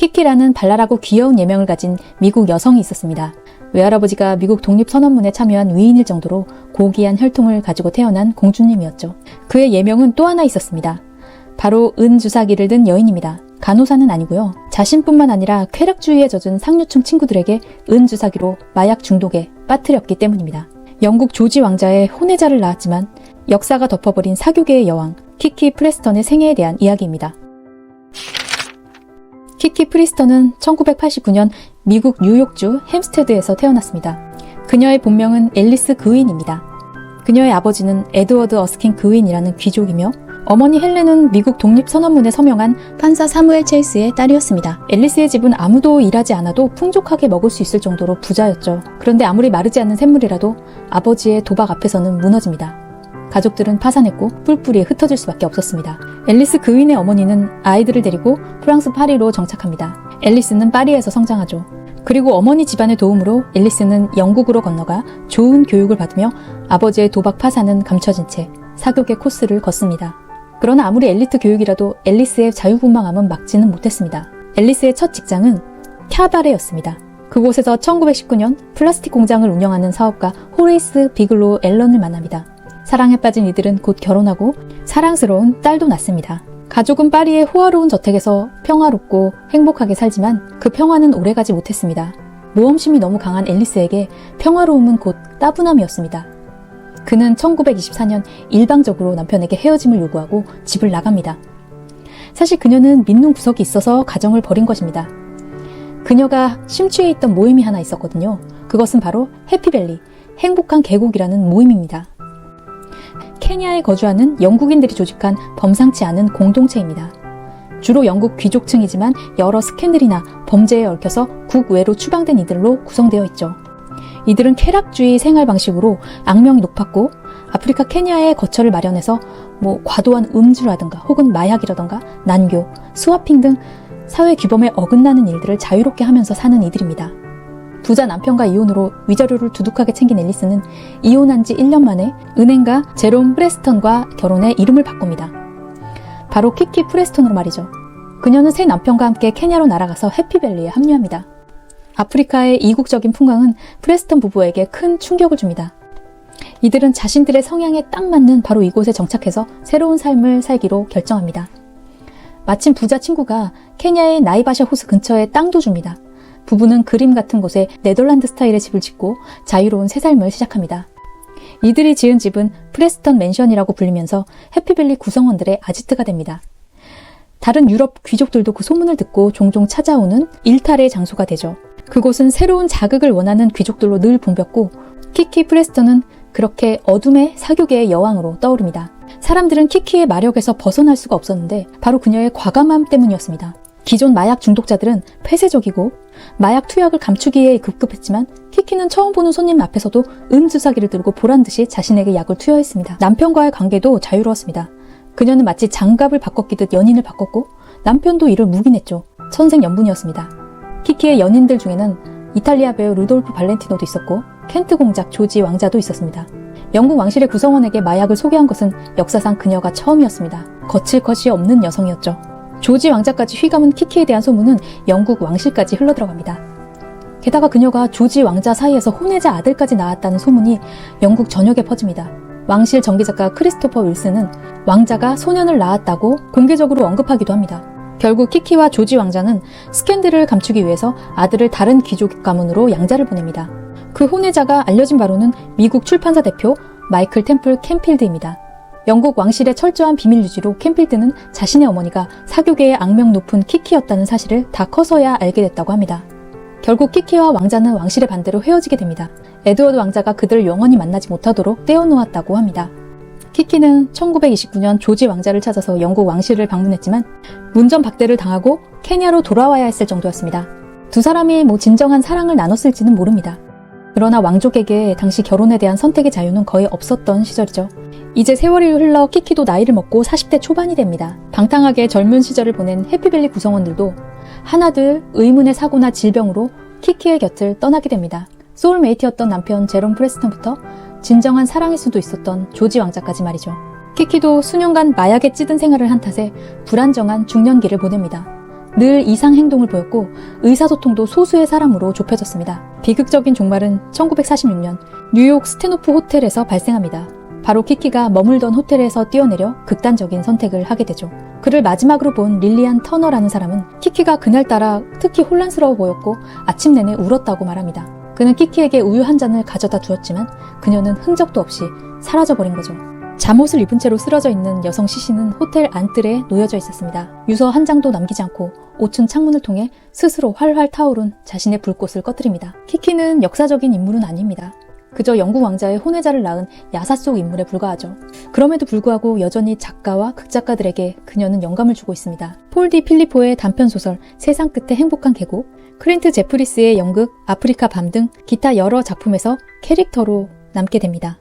키키라는 발랄하고 귀여운 예명을 가진 미국 여성이 있었습니다. 외할아버지가 미국 독립선언문에 참여한 위인일 정도로 고귀한 혈통을 가지고 태어난 공주님이었죠. 그의 예명은 또 하나 있었습니다. 바로 은주사기를 든 여인입니다. 간호사는 아니고요. 자신뿐만 아니라 쾌락주의에 젖은 상류층 친구들에게 은주사기로 마약 중독에 빠뜨렸기 때문입니다. 영국 조지 왕자의 혼외자를 낳았지만 역사가 덮어버린 사교계의 여왕 키키 프레스턴의 생애에 대한 이야기입니다. 키키 프리스턴은 1989년 미국 뉴욕주 햄스테드에서 태어났습니다. 그녀의 본명은 앨리스 그윈입니다. 그녀의 아버지는 에드워드 어스킨 그윈이라는 귀족이며 어머니 헬렌은 미국 독립선언문에 서명한 판사 사무엘 체이스의 딸이었습니다. 앨리스의 집은 아무도 일하지 않아도 풍족하게 먹을 수 있을 정도로 부자였죠. 그런데 아무리 마르지 않는 샘물이라도 아버지의 도박 앞에서는 무너집니다. 가족들은 파산했고 뿔뿔이 흩어질 수밖에 없었습니다. 앨리스 그윈의 어머니는 아이들을 데리고 프랑스 파리로 정착합니다. 앨리스는 파리에서 성장하죠. 그리고 어머니 집안의 도움으로 앨리스는 영국으로 건너가 좋은 교육을 받으며 아버지의 도박 파산은 감춰진 채 사교계 코스를 걷습니다. 그러나 아무리 엘리트 교육이라도 앨리스의 자유분방함은 막지는 못했습니다. 앨리스의 첫 직장은 캬바레였습니다. 그곳에서 1919년 플라스틱 공장을 운영하는 사업가 호레이스 비글로 앨런을 만납니다. 사랑에 빠진 이들은 곧 결혼하고 사랑스러운 딸도 낳습니다. 가족은 파리의 호화로운 저택에서 평화롭고 행복하게 살지만 그 평화는 오래가지 못했습니다. 모험심이 너무 강한 앨리스에게 평화로움은 곧 따분함이었습니다. 그는 1924년 일방적으로 남편에게 헤어짐을 요구하고 집을 나갑니다. 사실 그녀는 믿는 구석이 있어서 가정을 버린 것입니다. 그녀가 심취해 있던 모임이 하나 있었거든요. 그것은 바로 해피밸리, 행복한 계곡이라는 모임입니다. 케냐에 거주하는 영국인들이 조직한 범상치 않은 공동체입니다. 주로 영국 귀족층이지만 여러 스캔들이나 범죄에 얽혀서 국외로 추방된 이들로 구성되어 있죠. 이들은 쾌락주의 생활 방식으로 악명이 높았고 아프리카 케냐에 거처를 마련해서 뭐 과도한 음주라든가 혹은 마약이라든가 난교, 스와핑 등 사회 규범에 어긋나는 일들을 자유롭게 하면서 사는 이들입니다. 부자 남편과 이혼으로 위자료를 두둑하게 챙긴 앨리스는 이혼한 지 1년 만에 은행가 제롬 프레스턴과 결혼해 이름을 바꿉니다. 바로 키키 프레스턴으로 말이죠. 그녀는 새 남편과 함께 케냐로 날아가서 해피밸리에 합류합니다. 아프리카의 이국적인 풍광은 프레스턴 부부에게 큰 충격을 줍니다. 이들은 자신들의 성향에 딱 맞는 바로 이곳에 정착해서 새로운 삶을 살기로 결정합니다. 마침 부자 친구가 케냐의 나이바샤 호수 근처에 땅도 줍니다. 부부는 그림 같은 곳에 네덜란드 스타일의 집을 짓고 자유로운 새 삶을 시작합니다. 이들이 지은 집은 프레스턴 맨션이라고 불리면서 해피밸리 구성원들의 아지트가 됩니다. 다른 유럽 귀족들도 그 소문을 듣고 종종 찾아오는 일탈의 장소가 되죠. 그곳은 새로운 자극을 원하는 귀족들로 늘 붐볐고 키키 프레스턴은 그렇게 어둠의 사교계의 여왕으로 떠오릅니다. 사람들은 키키의 마력에서 벗어날 수가 없었는데 바로 그녀의 과감함 때문이었습니다. 기존 마약 중독자들은 폐쇄적이고 마약 투약을 감추기에 급급했지만 키키는 처음 보는 손님 앞에서도 음주사기를 들고 보란 듯이 자신에게 약을 투여했습니다. 남편과의 관계도 자유로웠습니다. 그녀는 마치 장갑을 바꿨기듯 연인을 바꿨고 남편도 이를 묵인했죠. 천생 연분이었습니다. 키키의 연인들 중에는 이탈리아 배우 루돌프 발렌티노도 있었고 켄트 공작 조지 왕자도 있었습니다. 영국 왕실의 구성원에게 마약을 소개한 것은 역사상 그녀가 처음이었습니다. 거칠 것이 없는 여성이었죠. 조지 왕자까지 휘감은 키키에 대한 소문은 영국 왕실까지 흘러들어갑니다. 게다가 그녀가 조지 왕자 사이에서 혼외자 아들까지 낳았다는 소문이 영국 전역에 퍼집니다. 왕실 전기작가 크리스토퍼 윌슨은 왕자가 소년을 낳았다고 공개적으로 언급하기도 합니다. 결국 키키와 조지 왕자는 스캔들을 감추기 위해서 아들을 다른 귀족 가문으로 양자를 보냅니다. 그 혼외자가 알려진 바로는 미국 출판사 대표 마이클 템플 캠필드입니다. 영국 왕실의 철저한 비밀 유지로 캠필드는 자신의 어머니가 사교계의 악명 높은 키키였다는 사실을 다 커서야 알게 됐다고 합니다. 결국 키키와 왕자는 왕실의 반대로 헤어지게 됩니다. 에드워드 왕자가 그들을 영원히 만나지 못하도록 떼어놓았다고 합니다. 키키는 1929년 조지 왕자를 찾아서 영국 왕실을 방문했지만 문전 박대를 당하고 케냐로 돌아와야 했을 정도였습니다. 두 사람이 뭐 진정한 사랑을 나눴을지는 모릅니다. 그러나 왕족에게 당시 결혼에 대한 선택의 자유는 거의 없었던 시절이죠. 이제 세월이 흘러 키키도 나이를 먹고 40대 초반이 됩니다. 방탕하게 젊은 시절을 보낸 해피밸리 구성원들도 하나둘 의문의 사고나 질병으로 키키의 곁을 떠나게 됩니다. 소울메이트였던 남편 제롬 프레스턴부터 진정한 사랑일 수도 있었던 조지 왕자까지 말이죠. 키키도 수년간 마약에 찌든 생활을 한 탓에 불안정한 중년기를 보냅니다. 늘 이상 행동을 보였고 의사소통도 소수의 사람으로 좁혀졌습니다. 비극적인 종말은 1946년 뉴욕 스테노프 호텔에서 발생합니다. 바로 키키가 머물던 호텔에서 뛰어내려 극단적인 선택을 하게 되죠. 그를 마지막으로 본 릴리안 터너라는 사람은 키키가 그날따라 특히 혼란스러워 보였고 아침 내내 울었다고 말합니다. 그는 키키에게 우유 한 잔을 가져다 주었지만 그녀는 흔적도 없이 사라져버린 거죠. 잠옷을 입은 채로 쓰러져 있는 여성 시신은 호텔 안뜰에 놓여져 있었습니다. 유서 한 장도 남기지 않고 5층 창문을 통해 스스로 활활 타오른 자신의 불꽃을 꺼뜨립니다. 키키는 역사적인 인물은 아닙니다. 그저 영국 왕자의 혼외자를 낳은 야사 속 인물에 불과하죠. 그럼에도 불구하고 여전히 작가와 극작가들에게 그녀는 영감을 주고 있습니다. 폴디 필리포의 단편 소설 세상 끝의 행복한 계곡, 클린트 제프리스의 연극 아프리카 밤 등 기타 여러 작품에서 캐릭터로 남게 됩니다.